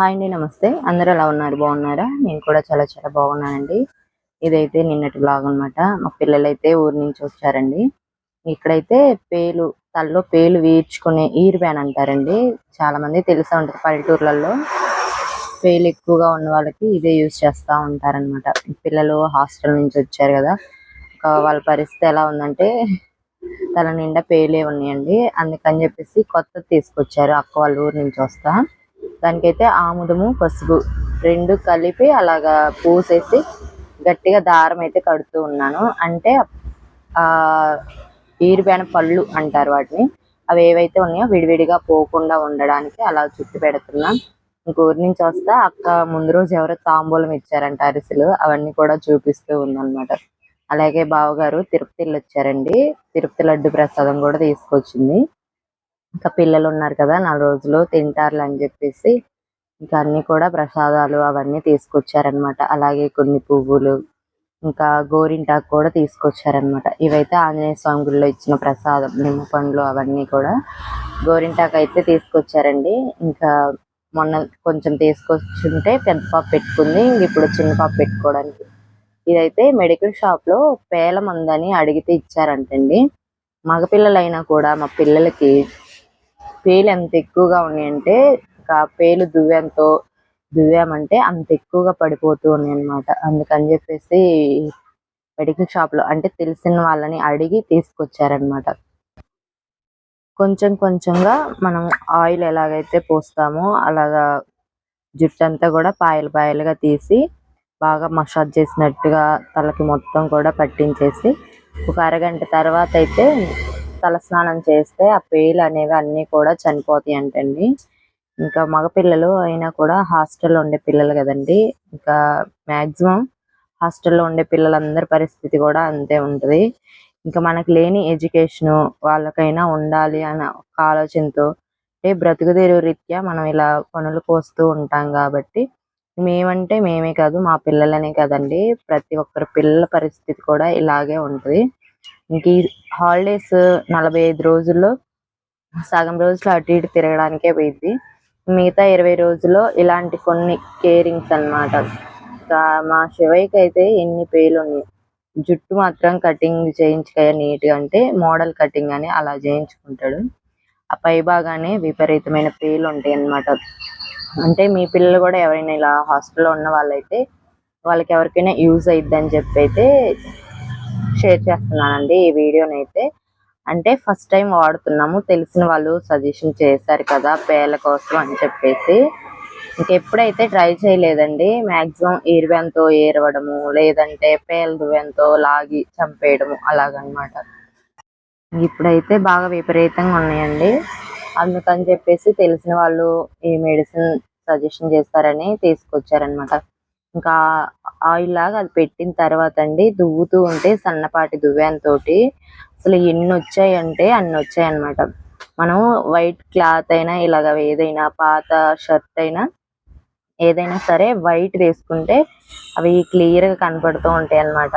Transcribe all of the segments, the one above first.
Hi అండి నమస్తే. అందరూ ఎలా ఉన్నారు? బాగున్నారా? నేను కూడా చాలా చాలా బాగున్నానండి. ఇదైతే నిన్నటి బ్లాగ్ అన్నమాట. మా పిల్లలు అయితే ఊరి నుంచి వచ్చారండి. ఇక్కడైతే పేలు తలలో పేలు వీడ్చుకునే ఈర్ అంటారండి. చాలా మంది తెలిసే ఉంటుంది పల్లెటూర్లలో. పేలు ఎక్కువగా ఉన్న వాళ్ళకి ఇదే యూజ్ చేస్తూ ఉంటారన్నమాట. పిల్లలు హాస్టల్ నుంచి వచ్చారు కదా. వాళ్ళ పరిస్థితి ఎలా ఉందంటే తల నిండా పేలే ఉన్నాయండి. అందుకని చెప్పేసి కొత్త తీసుకొచ్చారు. అక్క వాళ్ళ ఊరు నుంచి వస్తా. దానికైతే ఆముదము పసుపు రెండు కలిపి అలాగా పూసేసి గట్టిగా దారం అయితే కడుతూ ఉన్నాను. అంటే ఆ ఈరుబేన పళ్ళు అంటారు వాటిని. అవి ఏవైతే ఉన్నాయో విడివిడిగా పోకుండా ఉండడానికి అలా చుట్టు పెడుతున్నా. ఇంకోరి నుంచి వస్తే అక్క ముందు రోజు ఎవరో తాంబూలం ఇచ్చారంట అరిసెలు. అవన్నీ కూడా చూపిస్తూ ఉందన్నమాట. అలాగే బావగారు తిరుపతి వచ్చారండి తిరుపతి లడ్డు ప్రసాదం కూడా తీసుకొచ్చింది. ఇంకా పిల్లలు ఉన్నారు కదా నాలుగు రోజులు తింటారులే అని చెప్పేసి ఇంకా అన్ని కూడా ప్రసాదాలు అవన్నీ తీసుకొచ్చారనమాట అలాగే కొన్ని పువ్వులు ఇంకా గోరింటాకు కూడా తీసుకొచ్చారనమాట ఇవైతే ఆంజనేయ స్వామి గుడిలో ఇచ్చిన ప్రసాదం నిమ్మ పండ్లు అవన్నీ కూడా గోరింటాకు అయితే తీసుకొచ్చారండి. ఇంకా మొన్న కొంచెం తీసుకొచ్చుంటే పెద్ద పాప పెట్టుకుంది ఇప్పుడు చిన్న పాప పెట్టుకోవడానికి. ఇదైతే మెడికల్ షాప్లో పేల మందని అడిగితే ఇచ్చారంటండి. మగపిల్లలైనా కూడా మా పిల్లలకి పేలు ఎంత ఎక్కువగా ఉన్నాయంటే ఇంకా పేలు దువ్వెంతో దువ్వామంటే అంత ఎక్కువగా పడిపోతూ ఉన్నాయి అనమాట అందుకని చెప్పేసి మెడికల్ షాప్లో అంటే తెలిసిన వాళ్ళని అడిగి తీసుకొచ్చారనమాట కొంచెం కొంచెంగా మనం ఆయిల్ ఎలాగైతే పోస్తామో అలాగా జుట్టు అంతా కూడా పాయలు పాయలుగా తీసి బాగా మసాజ్ చేసినట్టుగా తలకి మొత్తం కూడా పట్టించేసి ఒక అరగంట తర్వాత అయితే తలస్నానం చేస్తే ఆ పేలు అనేవి అన్ని కూడా చనిపోతాయి అంటండి. ఇంకా మగపిల్లలు అయినా కూడా హాస్టల్లో ఉండే పిల్లలు కదండి. ఇంకా మాక్సిమం హాస్టల్లో ఉండే పిల్లలందరి పరిస్థితి కూడా అంతే ఉంటది. ఇంకా మనకు లేని ఎడ్యుకేషన్ వాళ్ళకైనా ఉండాలి అన్న ఒక ఆలోచనతో అంటే బ్రతుకుదేరు రీత్యా మనం ఇలా పనులు కోస్తూ ఉంటాం కాబట్టి మేమంటే మేమే కాదు మా పిల్లలనే కదండి. ప్రతి ఒక్కరి పిల్లల పరిస్థితి కూడా ఇలాగే ఉంటది. ఇంక ఈ హాలిడేస్ నలభై ఐదు రోజుల్లో సగం రోజులు అటు ఇటు తిరగడానికే పోయింది మిగతా ఇరవై రోజుల్లో ఇలాంటి కొన్ని కేరింగ్స్ అన్నమాట. మా శివయ్యకి అయితే ఎన్ని పేలు ఉన్నాయి జుట్టు మాత్రం కటింగ్ చేయించుకయ్యా నీట్గా అంటే మోడల్ కటింగ్ అని అలా చేయించుకుంటాడు. ఆ పై భాగానే విపరీతమైన పేలు ఉంటాయి అన్నమాట. అంటే మీ పిల్లలు కూడా ఎవరైనా ఇలా హాస్టల్లో ఉన్న వాళ్ళైతే వాళ్ళకి ఎవరికైనా యూజ్ అయిద్దని అని చెప్పి అయితే షేర్ చేస్తున్నానండి ఈ వీడియోనైతే. అయితే అంటే ఫస్ట్ టైం వాడుతున్నాము. తెలిసిన వాళ్ళు సజెషన్ చేశారు కదా పేల కోసం అని చెప్పేసి. ఇంకెప్పుడైతే ట్రై చేయలేదండి మాక్సిమం ఈరువెంతో ఏరవడము లేదంటే పేల దువ్వెంతో లాగి చంపేయడము అలాగనమాట. ఇప్పుడైతే బాగా విపరీతంగా ఉన్నాయండి. అందుకని చెప్పేసి తెలిసిన వాళ్ళు ఈ మెడిసిన్ సజెషన్ చేస్తారని తీసుకొచ్చారనమాట. ఇంకా ఆయిల్ లాగా అది పెట్టిన తర్వాత అండి దువ్వుతూ ఉంటే సన్నపాటి దువ్వెనతోటి. అసలు ఎన్ని వచ్చాయంటే అన్ని వచ్చాయన్నమాట మనం వైట్ క్లాత్ అయినా ఇలాగ ఏదైనా పాత షర్ట్ అయినా ఏదైనా సరే వైట్ వేసుకుంటే అవి క్లియర్గా కనపడుతూ ఉంటాయి అన్నమాట.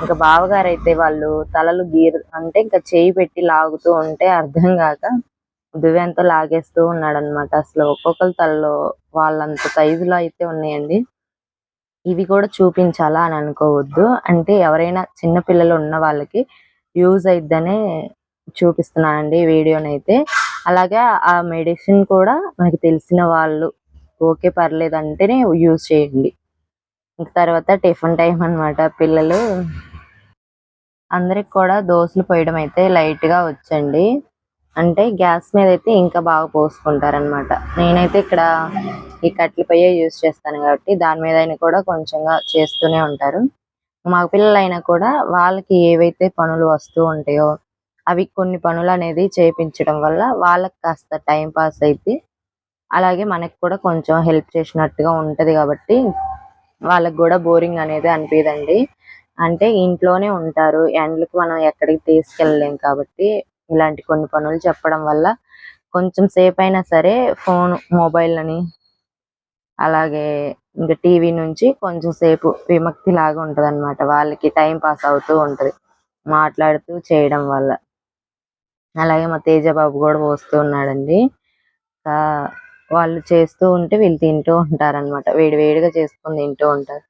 ఇంకా బావగారు అయితే వాళ్ళు తలలు గీర్ అంటే ఇంకా చేయి పెట్టి లాగుతూ ఉంటే అర్థం కాక దువ్వెంతో లాగేస్తూ ఉన్నాడు అనమాట అసలు ఒక్కొక్కరి తలలో వాళ్ళంత సైజులో అయితే ఉన్నాయండి. ఇవి కూడా చూపించాలా అని అనుకోవద్దు. అంటే ఎవరైనా చిన్న పిల్లలు ఉన్న వాళ్ళకి యూజ్ అయిద్దనే చూపిస్తున్నానండి ఈ వీడియోని అయితే అలాగే ఆ మెడిసిన్ కూడా మనకి తెలిసిన వాళ్ళు ఓకే పర్లేదు అంటేనే యూజ్ చేయండి. ఇంక తర్వాత టిఫిన్ టైం అన్నమాట పిల్లలు. అందరికి కూడా దోశలు పోయడం అయితే లైట్గా వచ్చండి. అంటే గ్యాస్ మీద అయితే ఇంకా బాగా పోసుకుంటారనమాట నేనైతే ఇక్కడ ఈ కట్లపయ్యే యూజ్ చేస్తాను కాబట్టి దాని మీద అయినా కూడా కొంచెంగా చేస్తూనే ఉంటారు. మగ పిల్లలైనా కూడా వాళ్ళకి ఏవైతే పనులు వస్తూ ఉంటాయో అవి కొన్ని పనులు అనేది చేపించడం వల్ల వాళ్ళకి కాస్త టైం పాస్ అయితే అలాగే మనకి కూడా కొంచెం హెల్ప్ చేసినట్టుగా ఉంటది కాబట్టి వాళ్ళకి కూడా బోరింగ్ అనేది అనిపించదండి అంటే ఇంట్లోనే ఉంటారు. ఎండ్లకు మనం ఎక్కడికి తీసుకెళ్ళలేం కాబట్టి ఇలాంటి కొన్ని పనులు చెప్పడం వల్ల కొంచెం సేపు అయినా సరే ఫోన్ మొబైల్ అని అలాగే ఇంకా టీవీ నుంచి కొంచెం సేపు విముక్తి లాగా ఉంటుంది అనమాట వాళ్ళకి టైం పాస్ అవుతూ ఉంటది మాట్లాడుతూ చేయడం వల్ల. అలాగే మా తేజ బాబు కూడా పోస్తూ ఉన్నాడండి. వాళ్ళు చేస్తూ ఉంటే వీళ్ళు తింటూ ఉంటారన్నమాట. వేడి వేడిగా చేసుకొని తింటూ ఉంటారు.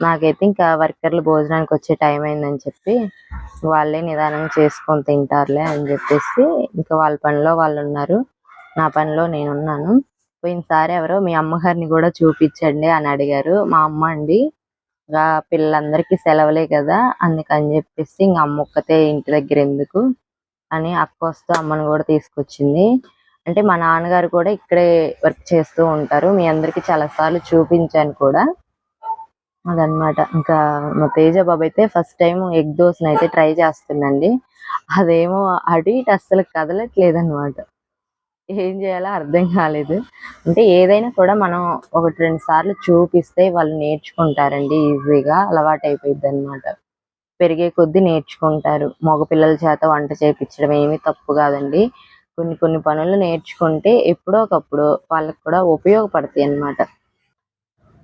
నాకైతే ఇంకా వర్కర్లు భోజనానికి వచ్చే టైం అయిందని చెప్పి వాళ్ళే నిదానంగా చేసుకొని తింటారులే అని చెప్పేసి ఇంకా వాళ్ళ పనిలో వాళ్ళు ఉన్నారు నా పనిలో నేను ఉన్నాను పోయినసారి ఎవరో మీ అమ్మగారిని కూడా చూపించండి అని అడిగారు. మా అమ్మ అండి ఇంకా పిల్లలందరికీ సెలవులే కదా అందుకని చెప్పేసి ఇంక అమ్మ ఒక్కతే ఇంటి దగ్గర ఎందుకు? అని అక్క వస్తూ అమ్మను కూడా తీసుకొచ్చింది. అంటే మా నాన్నగారు కూడా ఇక్కడే వర్క్ చేస్తూ ఉంటారు. మీ అందరికి చాలా సార్లు చూపించాను కూడా. అదనమాట. ఇంకా మా తేజ బాబు అయితే ఫస్ట్ టైం ఎగ్ దోశను అయితే ట్రై చేస్తుండండి అదేమో అటు ఇటు అస్సలు కదలట్లేదు అనమాట ఏం చేయాలో అర్థం కాలేదు. అంటే ఏదైనా కూడా మనం ఒకటి రెండు సార్లు చూపిస్తే వాళ్ళు నేర్చుకుంటారండి ఈజీగా అలవాటు అయిపోయింది అనమాట పెరిగే కొద్దీ నేర్చుకుంటారు. మగ పిల్లల చేత వంట చేయించడం ఏమీ తప్పు కాదండి. కొన్ని కొన్ని పనులు నేర్చుకుంటే ఎప్పుడో ఒకప్పుడు వాళ్ళకి కూడా ఉపయోగపడతాయి అన్నమాట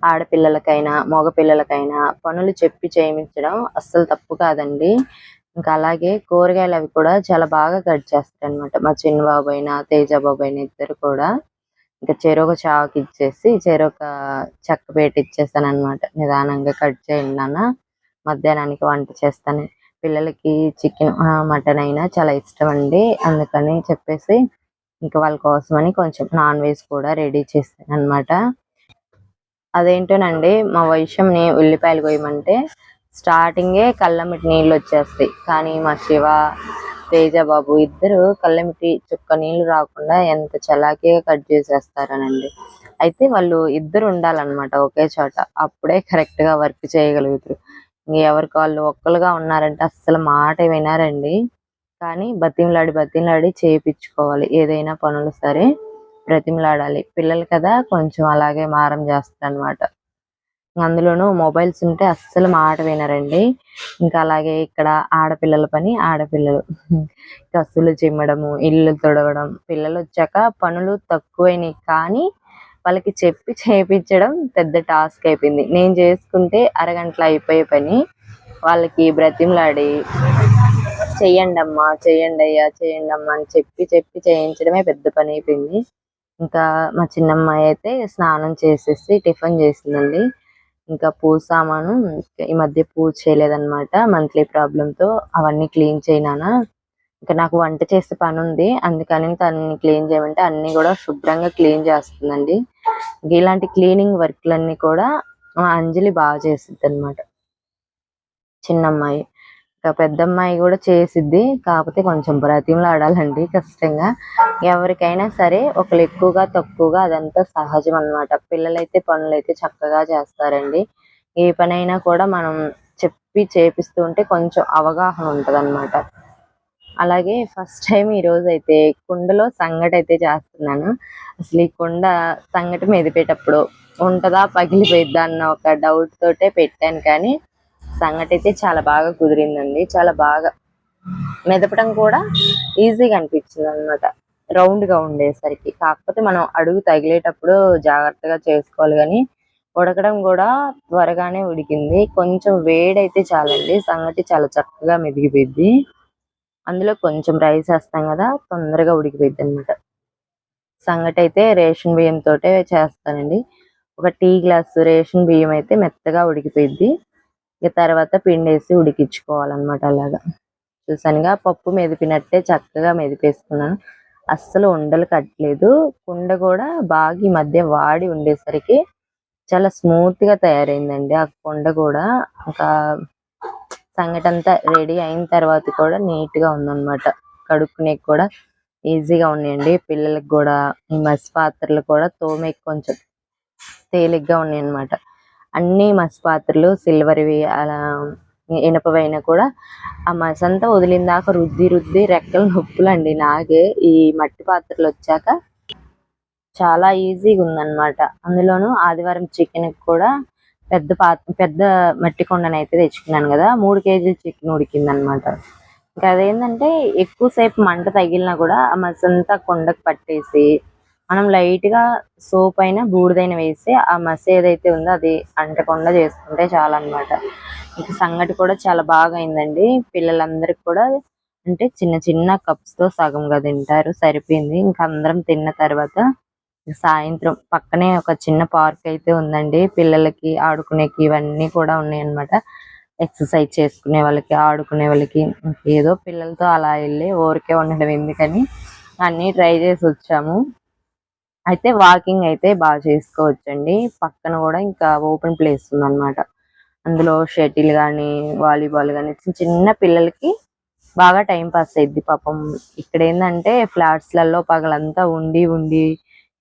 ఆడపిల్లలకైనా మగ పిల్లలకైనా పనులు చెప్పి చేయించడం అస్సలు తప్పు కాదండి. ఇంకా అలాగే కూరగాయలు అవి కూడా చాలా బాగా కట్ చేస్తారు అనమాట మా చిన్న బాబు అయినా తేజ బాబు అయినా ఇద్దరు కూడా. ఇంకా చెరొక చాకు ఇచ్చేసి చెరొక చెక్క పెట్టి ఇచ్చేస్తాను అనమాట నిదానంగా కట్ చేయండి నాన్న. మధ్యాహ్నానికి వంట చేస్తాను. పిల్లలకి చికెన్ మటన్ అయినా చాలా ఇష్టం అండి. అందుకని చెప్పేసి ఇంకా వాళ్ళ కోసమని కొంచెం నాన్ వెజ్ కూడా రెడీ చేస్తాను అనమాట అదేంటోనండి మా వైశ్యంని ఉల్లిపాయలు కోయమంటే స్టార్టింగే కళ్ళమిటి నీళ్ళు వచ్చేస్తాయి. కానీ మా శివ తేజ బాబు ఇద్దరు కళ్ళమిటి చుక్క నీళ్ళు రాకుండా ఎంత చలాకీగా కట్ చేసేస్తారనండి. అయితే వాళ్ళు ఇద్దరు ఉండాలన్నమాట ఒకే చోట. అప్పుడే కరెక్ట్గా వర్క్ చేయగలుగుతారు. ఎవరికి వాళ్ళు ఒక్కరుగా ఉన్నారంటే అస్సలు మాట వినారండి. కానీ బతిమలాడి బతిమలాడి చేయించుకోవాలి ఏదైనా పనులు సరే బ్రతిమలాడాలి. పిల్లలు కదా కొంచెం అలాగే మారం చేస్తారనమాట అందులోనూ మొబైల్స్ ఉంటే అస్సలు మాట వినరండి. ఇంకా అలాగే ఇక్కడ ఆడపిల్లల పని ఆడపిల్లలు. కసులు చిమ్మడము ఇల్లు తొడవడం. పిల్లలు వచ్చాక పనులు తక్కువైనాయి కానీ వాళ్ళకి చెప్పి చేపించడం పెద్ద టాస్క్ అయిపోయింది. నేను చేసుకుంటే అరగంటలో అయిపోయే పని. వాళ్ళకి బ్రతిమలాడి చెయ్యండి అమ్మా చెయ్యండి అయ్యా చెయ్యండి అమ్మా అని చెప్పి చెప్పి చేయించడమే పెద్ద పని అయిపోయింది. ఇంకా మా చిన్నమ్మాయి అయితే స్నానం చేసేసి టిఫిన్ చేసిందండి. ఇంకా పూజ సామాను ఈ మధ్య పూజ చేయలేదన్నమాట మంత్లీ ప్రాబ్లంతో అవన్నీ క్లీన్ చేయనానా. ఇంకా నాకు వంట చేసే పని ఉంది అందుకని తనని క్లీన్ చేయమంటే అన్ని కూడా శుభ్రంగా క్లీన్ చేస్తుందండి. ఇలాంటి క్లీనింగ్ వర్క్లన్నీ కూడా మా అంజలి బాగా చేసిద్ది అనమాట చిన్నమ్మాయి. ఇంకా పెద్దమ్మాయి కూడా చేసిద్ది. కాకపోతే కొంచెం బ్రతిమలాడాలండి కష్టంగా. ఎవరికైనా సరే ఒకరు ఎక్కువగా తక్కువగా అదంతా సహజం అన్నమాట. పిల్లలైతే పనులైతే చక్కగా చేస్తారండి. ఏ పనైనా కూడా మనం చెప్పి చేపిస్తూ ఉంటే కొంచెం అవగాహన ఉంటదన్నమాట. అలాగే ఫస్ట్ టైం ఈ రోజు అయితే కుండలో సంగటి అయితే చేస్తున్నాను. అసలు ఈ కుండ సంగటి మెదిపేటప్పుడు ఉంటదా పగిలిపోయిద్దా అన్న ఒక డౌట్ తోటే పెట్టాను కానీ సంగటి అయితే చాలా బాగా కుదిరిందండి. చాలా బాగా మెదపడం కూడా ఈజీగా అనిపించింది అనమాట రౌండ్గా ఉండేసరికి. కాకపోతే మనం అడుగు తగిలేటప్పుడు జాగ్రత్తగా చేసుకోవాలి కానీ ఉడకడం కూడా త్వరగానే ఉడికింది. కొంచెం వేడైతే చాలండి. సంగటి చాలా చక్కగా మెదిగిపోయింది అందులో కొంచెం రైస్ వేస్తాం కదా తొందరగా ఉడికిపోయింది అనమాట సంగటి అయితే రేషన్ బియ్యం తోటే చేస్తానండి. ఒక టీ గ్లాస్ రేషన్ బియ్యం అయితే మెత్తగా ఉడికిపోయింది ఇక తర్వాత పిండి వేసి ఉడికించుకోవాలన్నమాట అలాగా. చూసానుగా పప్పు మెదిపినట్టే చక్కగా మెదిపేసుకున్నాను. అస్సలు ఉండలు కట్టలేదు. కుండ కూడా బాగా ఈ మధ్య వాడి ఉండేసరికి చాలా స్మూత్గా తయారైందండి ఆ కుండ కూడా. ఒక సంగటి రెడీ అయిన తర్వాత కూడా నీట్గా ఉందన్నమాట. కడుక్కునే కూడా ఈజీగా ఉన్నాయండి. పిల్లలకు కూడా ఈ మసి పాత్రలు కూడా తోమే కొంచెం తేలిగ్గా ఉన్నాయి అన్నమాట అన్ని మసి పాత్రలు సిల్వర్వి అలా ఇనపవైన కూడా ఆ మసి అంతా వదిలిన దాకా రుద్ది రుద్ది రెక్కలు నొప్పులు అండి నాకే ఈ మట్టి పాత్రలు వచ్చాక చాలా ఈజీగా ఉందన్నమాట. అందులోనూ ఆదివారం చికెన్ కూడా పెద్ద పాత్ర పెద్ద మట్టి కొండనైతే తెచ్చుకున్నాను కదా. మూడు కేజీల చికెన్ ఉడికిందనమాట ఇంకా అదేంటంటే ఎక్కువసేపు మంట తగిలినా కూడా ఆ మసంతా కొండకు పట్టేసి మనం లైట్గా సోప్ అయినా బూడిదైన వేసి ఆ మసి ఏదైతే ఉందో అది అంటకుండా చేసుకుంటే చాలన్నమాట. అన్నమాట సంగటి కూడా చాలా బాగా అయిందండి పిల్లలందరికి కూడా అంటే చిన్న చిన్న కప్స్తో సగంగా తింటారు సరిపోయింది. ఇంకా అందరం తిన్న తర్వాత సాయంత్రం పక్కనే ఒక చిన్న పార్క్ అయితే ఉందండి. పిల్లలకి ఆడుకునేకి ఇవన్నీ కూడా ఉన్నాయి అన్నమాట ఎక్సర్సైజ్ చేసుకునే వాళ్ళకి ఆడుకునే వాళ్ళకి ఏదో పిల్లలతో అలా వెళ్ళి ఊరికే ఉండడం ఎందుకని అన్ని ట్రై చేసి వచ్చాము. అయితే వాకింగ్ అయితే బాగా చేసుకోవచ్చండి. పక్కన కూడా ఇంకా ఓపెన్ ప్లేస్ ఉందన్నమాట. అందులో షటిల్ కానీ వాలీబాల్ కానీ చిన్న చిన్న పిల్లలకి బాగా టైం పాస్ అయింది పాపం. ఇక్కడ ఏంటంటే ఫ్లాట్స్లలో పగలంతా ఉండి ఉండి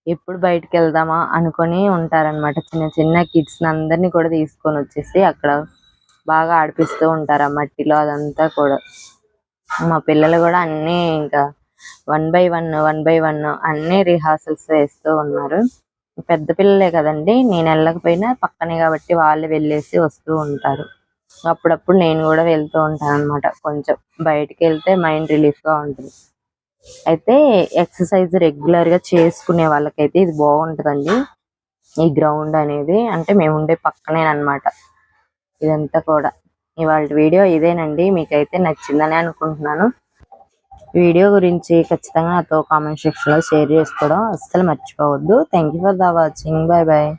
ఎప్పుడు బయటకు వెళ్దామా అనుకొని ఉంటారన్నమాట. చిన్న చిన్న కిడ్స్ అందరినీ కూడా తీసుకొని వచ్చేసి అక్కడ బాగా ఆడిపిస్తూ ఉంటారు ఆ మట్టిలో అదంతా కూడా. మా పిల్లలు కూడా అన్ని ఇంకా one by one one by one అన్ని రిహార్సల్స్ వేస్తూ ఉన్నారు. పెద్ద పిల్లలే కదండి నేను వెళ్ళకపోయినా పక్కనే కాబట్టి వాళ్ళు వెళ్ళేసి వస్తూ ఉంటారు. అప్పుడప్పుడు నేను కూడా వెళ్తూ ఉంటాను అనమాట కొంచెం బయటికి వెళ్తే మైండ్ రిలీఫ్గా ఉంటుంది. అయితే ఎక్సర్సైజ్ రెగ్యులర్గా చేసుకునే వాళ్ళకైతే ఇది బాగుంటుందండి. ఈ గ్రౌండ్ అనేది అంటే మేము ఉండే పక్కనే అన్నమాట ఇదంతా కూడా. ఇవాళ వీడియో ఇదేనండి. మీకైతే నచ్చిందని అనుకుంటున్నాను. వీడియో గురించి ఖచ్చితంగా నాతో కామెంట్ సెక్షన్లో షేర్ చేసుకోవడం అస్సలు మర్చిపోవద్దు. Thank you for the watching bye bye